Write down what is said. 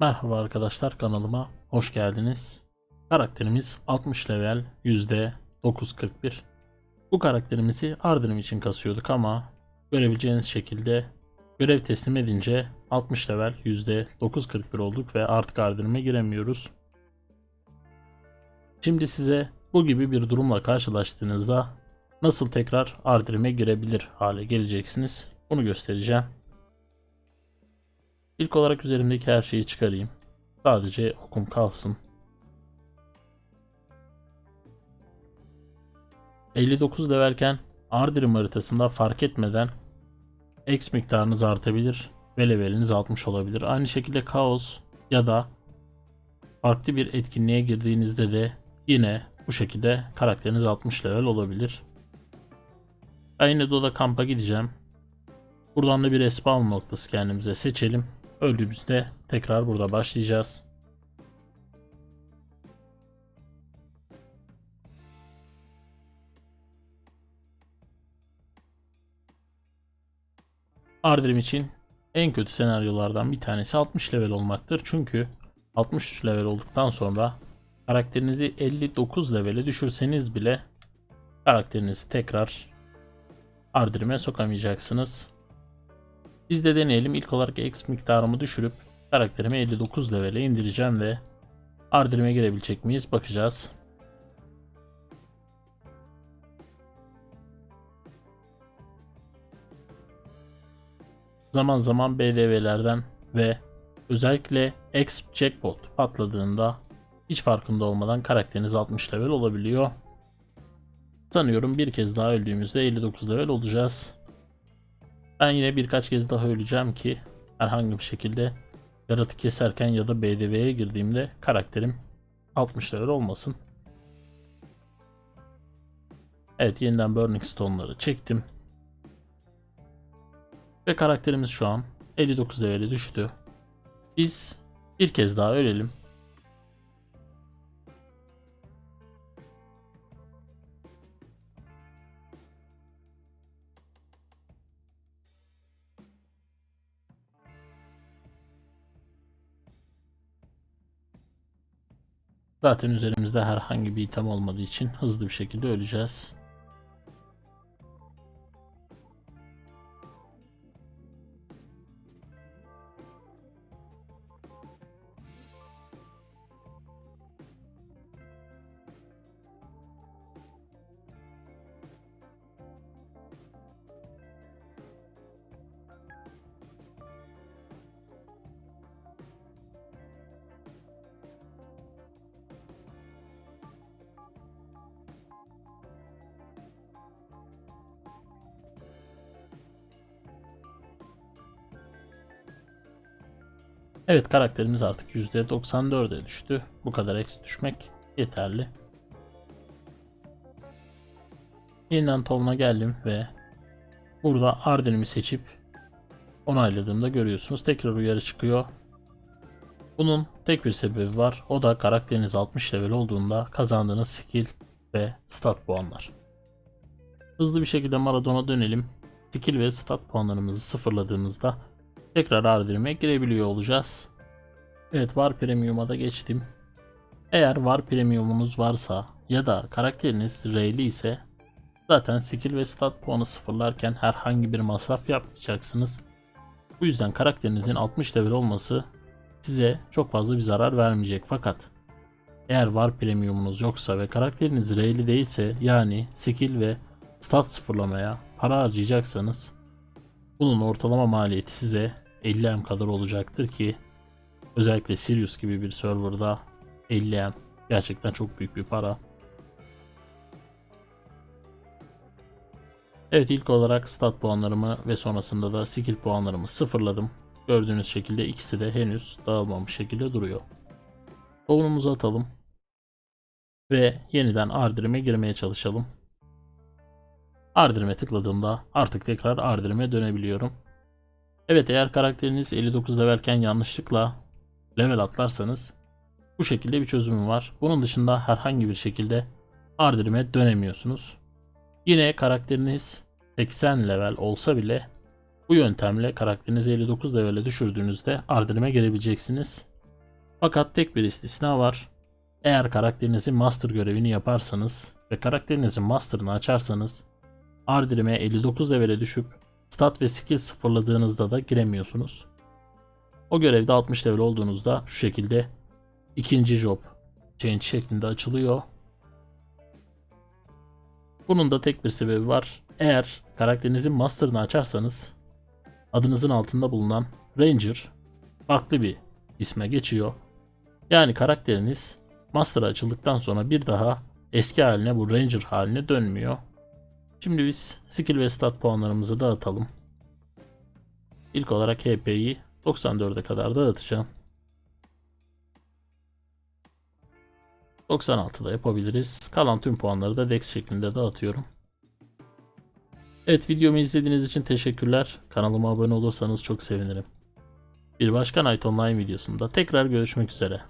Merhaba arkadaşlar kanalıma hoş geldiniz. Karakterimiz 60 level %941. Bu karakterimizi Ardenim için kasıyorduk ama görebileceğiniz şekilde görev teslim edince 60 level %941 olduk ve artık Ardenim'e giremiyoruz. Şimdi size bu gibi bir durumla karşılaştığınızda nasıl tekrar Ardenim'e girebilir hale geleceksiniz bunu göstereceğim. İlk olarak üzerimdeki her şeyi çıkarayım. Sadece okum kalsın. 59 levelken Ardirim haritasında fark etmeden X miktarınız artabilir ve leveliniz 60 olabilir. Aynı şekilde Kaos ya da farklı bir etkinliğe girdiğinizde de yine bu şekilde karakteriniz 60 level olabilir. Ben yine Doda kampa gideceğim. Buradan da bir respawn noktası kendimize seçelim. Öldüğümüzde tekrar burada başlayacağız. Ardrim için en kötü senaryolardan bir tanesi 60 level olmaktır. Çünkü 60 level olduktan sonra karakterinizi 59 levele düşürseniz bile karakterinizi tekrar Ardrim'e sokamayacaksınız. Biz de deneyelim. İlk olarak X miktarımı düşürüp karakterimi 59 level'e indireceğim ve Ardrim'e girebilecek miyiz bakacağız. Zaman zaman BDV'lerden ve özellikle X jackpot patladığında hiç farkında olmadan karakteriniz 60 level olabiliyor. Sanıyorum bir kez daha öldüğümüzde 59 level olacağız. Ben yine birkaç kez daha öleceğim ki herhangi bir şekilde yaratık keserken ya da BDV'ye girdiğimde karakterim 60 level olmasın. Evet yeniden Burning Stone'ları çektim. Ve karakterimiz şu an 59 level'e düştü. Biz bir kez daha ölelim. Zaten üzerimizde herhangi bir item olmadığı için hızlı bir şekilde öleceğiz. Evet karakterimiz artık %94'e düştü. Bu kadar eksi düşmek yeterli. Yeniden tonuna geldim ve burada Arden'imi seçip onayladığımda görüyorsunuz. Tekrar uyarı çıkıyor. Bunun tek bir sebebi var. O da karakteriniz 60 level olduğunda kazandığınız skill ve stat puanlar. Hızlı bir şekilde Maradona dönelim. Skill ve stat puanlarımızı sıfırladığımızda tekrar Ardirim'e girebiliyor olacağız. Evet var premium'a da geçtim. Eğer var premiumunuz varsa ya da karakteriniz reyli ise zaten skill ve stat puanı sıfırlarken herhangi bir masraf yapmayacaksınız. Bu yüzden karakterinizin 60 level olması size çok fazla bir zarar vermeyecek fakat eğer var premiumunuz yoksa ve karakteriniz reyli değilse yani skill ve stat sıfırlamaya para harcayacaksanız bunun ortalama maliyeti size 50M kadar olacaktır ki özellikle Sirius gibi bir serverda 50M gerçekten çok büyük bir para. Evet ilk olarak stat puanlarımı ve sonrasında da skill puanlarımı sıfırladım. Gördüğünüz şekilde ikisi de henüz dağılmamış şekilde duruyor. Tohumumuzu atalım. Ve yeniden Ardirim'e girmeye çalışalım. Ardirim'e tıkladığımda artık tekrar Ardirim'e dönebiliyorum. Evet eğer karakteriniz 59 levelken yanlışlıkla level atlarsanız bu şekilde bir çözümü var. Bunun dışında herhangi bir şekilde Ardirim'e dönemiyorsunuz. Yine karakteriniz 80 level olsa bile bu yöntemle karakterinizi 59 levele düşürdüğünüzde Ardirim'e gelebileceksiniz. Fakat tek bir istisna var. Eğer karakterinizin master görevini yaparsanız ve karakterinizin master'ını açarsanız Ardirime 59 levele düşüp stat ve skill sıfırladığınızda da giremiyorsunuz. O görevde 60 level olduğunuzda şu şekilde ikinci job change şeklinde açılıyor. Bunun da tek bir sebebi var. Eğer karakterinizin master'ını açarsanız adınızın altında bulunan Ranger farklı bir isme geçiyor. Yani karakteriniz master açıldıktan sonra bir daha eski haline bu Ranger haline dönmüyor. Şimdi biz skill ve stat puanlarımızı dağıtalım. İlk olarak HP'yi 94'e kadar dağıtacağım. 96'da yapabiliriz. Kalan tüm puanları da Dex şeklinde dağıtıyorum. Evet videomu izlediğiniz için teşekkürler. Kanalıma abone olursanız çok sevinirim. Bir başka Night Online videosunda tekrar görüşmek üzere.